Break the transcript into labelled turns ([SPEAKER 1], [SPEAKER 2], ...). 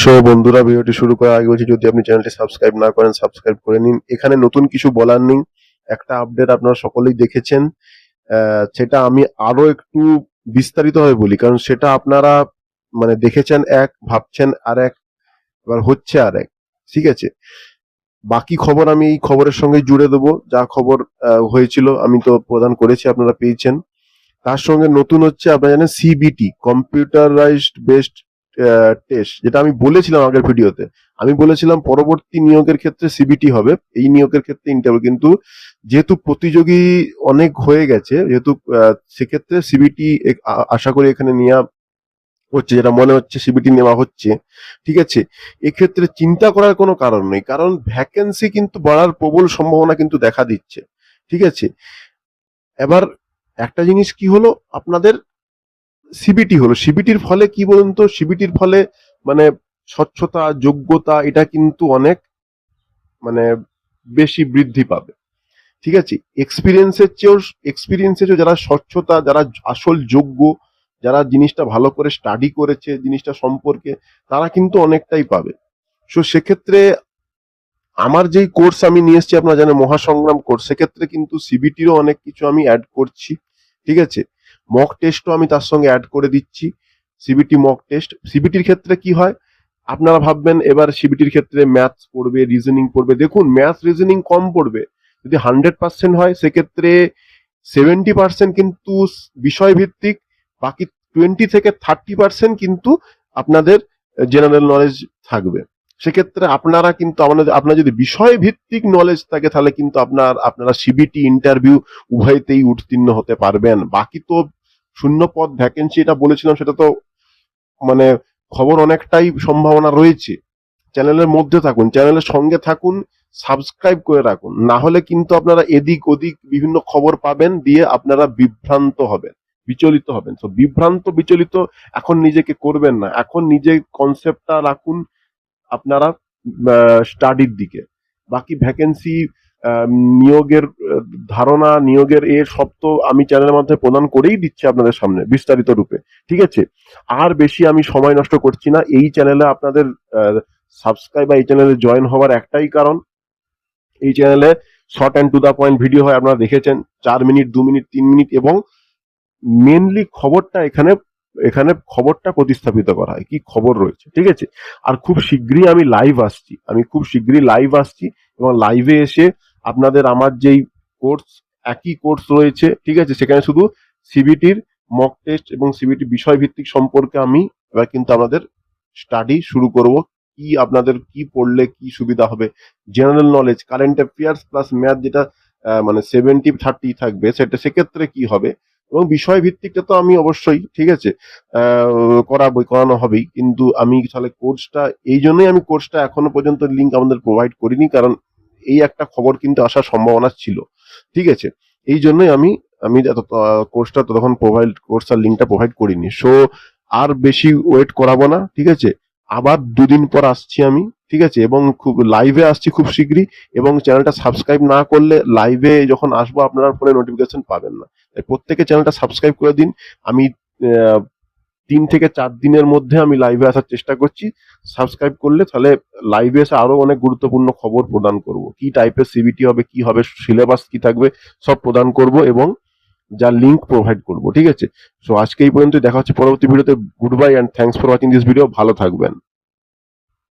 [SPEAKER 1] So বন্ধুরা, ভিডিওটি শুরু করার আগে বলছি, যদি আপনি চ্যানেলটি সাবস্ক্রাইব না করেন, সাবস্ক্রাইব করে নিন। এখানে নতুন কিছু বলার নেই। একটা আপডেট আপনারা সকলেই দেখেছেন। সেটা আমি আরও একটু বিস্তারিতভাবে বলি, কারণ সেটা আপনারা মানে দেখেছেন এক, ভাবছেন আর এক, এবার হচ্ছে আর এক। ঠিক আছে? বাকি খবর আমি এই খবরের সঙ্গে জুড়ে দেবো। যা খবর হয়েছিল, আমি তো প্রদান করেছি, আপনারা পেয়েছেন। তার সঙ্গে নতুন হচ্ছে, আপনারা জানেন সিবিটি কম্পিউটারাইজড বেসড টেস্ট যেটা আমি বলেছিলাম আগের ভিডিওতে আমি বলেছিলাম পরবর্তী নিয়োগের ক্ষেত্রে সিবিটি হবে। এই নিয়োগের ক্ষেত্রে ইন্টারভিউ কিন্তু যেহেতু প্রতিযোগী অনেক হয়ে গেছে, যেহেতু সেক্ষেত্রে সিবিটি আশা করি এখানে নেওয়া হচ্ছে, যেটা মনে হচ্ছে সিবিটি নেওয়া হচ্ছে। ঠিক আছে? এক্ষেত্রে চিন্তা করার কোনো কারণ নেই, কারণ ভ্যাকেন্সি কিন্তু বাড়ার প্রবল সম্ভাবনা কিন্তু দেখা দিচ্ছে। ঠিক আছে? এবার একটা জিনিস কি হলো? আপনাদের সিবিটি হলো। সিবিটির ফলে কি বলুন তো? সিবিটির ফলে মানে স্বচ্ছতা, যোগ্যতা এটা কিন্তু অনেক মানে বেশি বৃদ্ধি পাবে। ঠিক আছে? এক্সপিরিয়েন্সের চেয়েও এক্সপিরিয়েন্সের চেয়েও যারা স্বচ্ছতা, যারা আসল যোগ্য, যারা জিনিসটা ভালো করে স্টাডি করেছে, জিনিসটা সম্পর্কে, তারা কিন্তু অনেকটাই পাবে। সো সেক্ষেত্রে আমার যেই কোর্স আমি নিয়ে এসেছি, আপনারা জানেন মহাসংগ্রাম কোর্স সেক্ষেত্রে কিন্তু সিবিটিরও অনেক কিছু আমি অ্যাড করছি। ঠিক আছে? মক টেস্টও আমি তার সঙ্গে অ্যাড করে দিচ্ছি। সিবিটি মক টেস্ট সিবিটির ক্ষেত্রে কি হয়? আপনারা ভাববেন, এবার সিবিটির ক্ষেত্রে ম্যাথস পড়বে রিজনিং পড়বে। দেখুন ম্যাথস রিজনিং কম পড়বে। যদি হান্ড্রেড পার্সেন্ট হয়, সেক্ষেত্রে সেভেন্টি পার্সেন্ট কিন্তু বিষয়ভিত্তিক, বাকি টোয়েন্টি থেকে থার্টি পার্সেন্ট কিন্তু আপনাদের জেনারেল নলেজ থাকবে। সেক্ষেত্রে আপনারা কিন্তু আমাদের আপনার যদি বিষয় ভিত্তিক নলেজ থাকে, তাহলে কিন্তু আপনার আপনারা সিবিটি ইন্টারভিউ উভয়তেই উত্তীর্ণ হতে পারবেন। বাকি তো শূন্য পদ ভ্যাকেন্সি এটা বলেছিলাম, সেটা তো মানে খবর অনেকটাই সম্ভাবনা রয়েছে। চ্যানেলের মধ্যে থাকুন চ্যানেলের সঙ্গে থাকুন সাবস্ক্রাইব করে রাখুন। না হলে কিন্তু আপনারা এদিক ওদিক বিভিন্ন খবর পাবেন, দিয়ে আপনারা বিভ্রান্ত হবেন, বিচলিত হবেন। তো বিভ্রান্ত, বিচলিত এখন নিজেকে করবেন না। এখন নিজে কনসেপ্টটা রাখুন আপনারা স্টাডির দিকে। বাকি ভ্যাকেন্সি নিয়োগের ধারণা নিয়োগের এ সব তো আমি চ্যানেলের মধ্যে প্রদান করেই দিচ্ছি আপনাদের সামনে বিস্তারিত রূপে, ঠিক আছে? আর বেশি আমি সময় নষ্ট করছি না, এই চ্যানেলে আপনাদের সাবস্ক্রাইব বা এই চ্যানেলে জয়েন হওয়ার একটাই কারণ, এই চ্যানেলে short and to the point video হয়, আপনারা দেখেছেন, চার মিনিট, দু মিনিট, তিন মিনিট এবং মেনলি খবরটা এখানে এখানে খবরটা প্রতিস্থাপিত করা হয়, কি খবর রয়েছে, ঠিক আছে? আর খুব শীঘ্রই আমি লাইভ আসছি, আমি খুব শীঘ্রই লাইভ আসছি এবং লাইভে এসে আপনাদের আমার যেই কোর্স একই কোর্স রয়েছে, ঠিক আছে? সেখানে শুধু সিবিটির মক টেস্ট এবং সিবিটি বিষয় ভিত্তিক সম্পর্কে আমি এবার কিন্তু আমাদের স্টাডি শুরু করব। কি আপনাদের কি পড়লে কি সুবিধা হবে? General knowledge current affairs plus math যেটা মানে সেভেন্টি থার্টি থাকবে, সেটা, সেক্ষেত্রে কি হবে? এবং বিষয় ভিত্তিকটা তো আমি অবশ্যই, ঠিক আছে করাবই করানো হবেই। কিন্তু আমি তাহলে কোর্সটা এই জন্যই আমি কোর্সটা এখনও পর্যন্ত লিঙ্ক আমাদের প্রোভাইড করিনি, কারণ এই একটা খবর কিন্তু আসার সম্ভাবনা ছিল। ঠিক আছে? এই জন্যই আমি আমি কোর্সটা তখন প্রোভাইড কোর্সটার লিঙ্কটা প্রোভাইড করিনি। সো আর বেশি ওয়েট করাবো না, ঠিক আছে? আবার দুদিন পর আসছি আমি, ঠিক আছে? এবং খুব লাইভে আসছি খুব শীঘ্রই, এবং চ্যানেলটা সাবস্ক্রাইব না করলে লাইভে যখন আসব আপনারা ফোনে নোটিফিকেশন পাবেন না। তাই প্রত্যেকে চ্যানেলটা সাবস্ক্রাইব করে দিন। আমি তিন থেকে চার দিনের মধ্যে আমি লাইভে আসার চেষ্টা করছি। সাবস্ক্রাইব করলে তাহলে লাইভে এসে আরও অনেক গুরুত্বপূর্ণ খবর প্রদান করব। কি টাইপের সিবিটি হবে, কি হবে সিলেবাস কি থাকবে, সব প্রদান করব এবং যা লিঙ্ক প্রোভাইড করব, ঠিক আছে? সো আজকে এই পর্যন্ত দেখা হচ্ছে পরবর্তী ভিডিওতে। Goodbye and thanks for watching this video ভালো থাকবেন।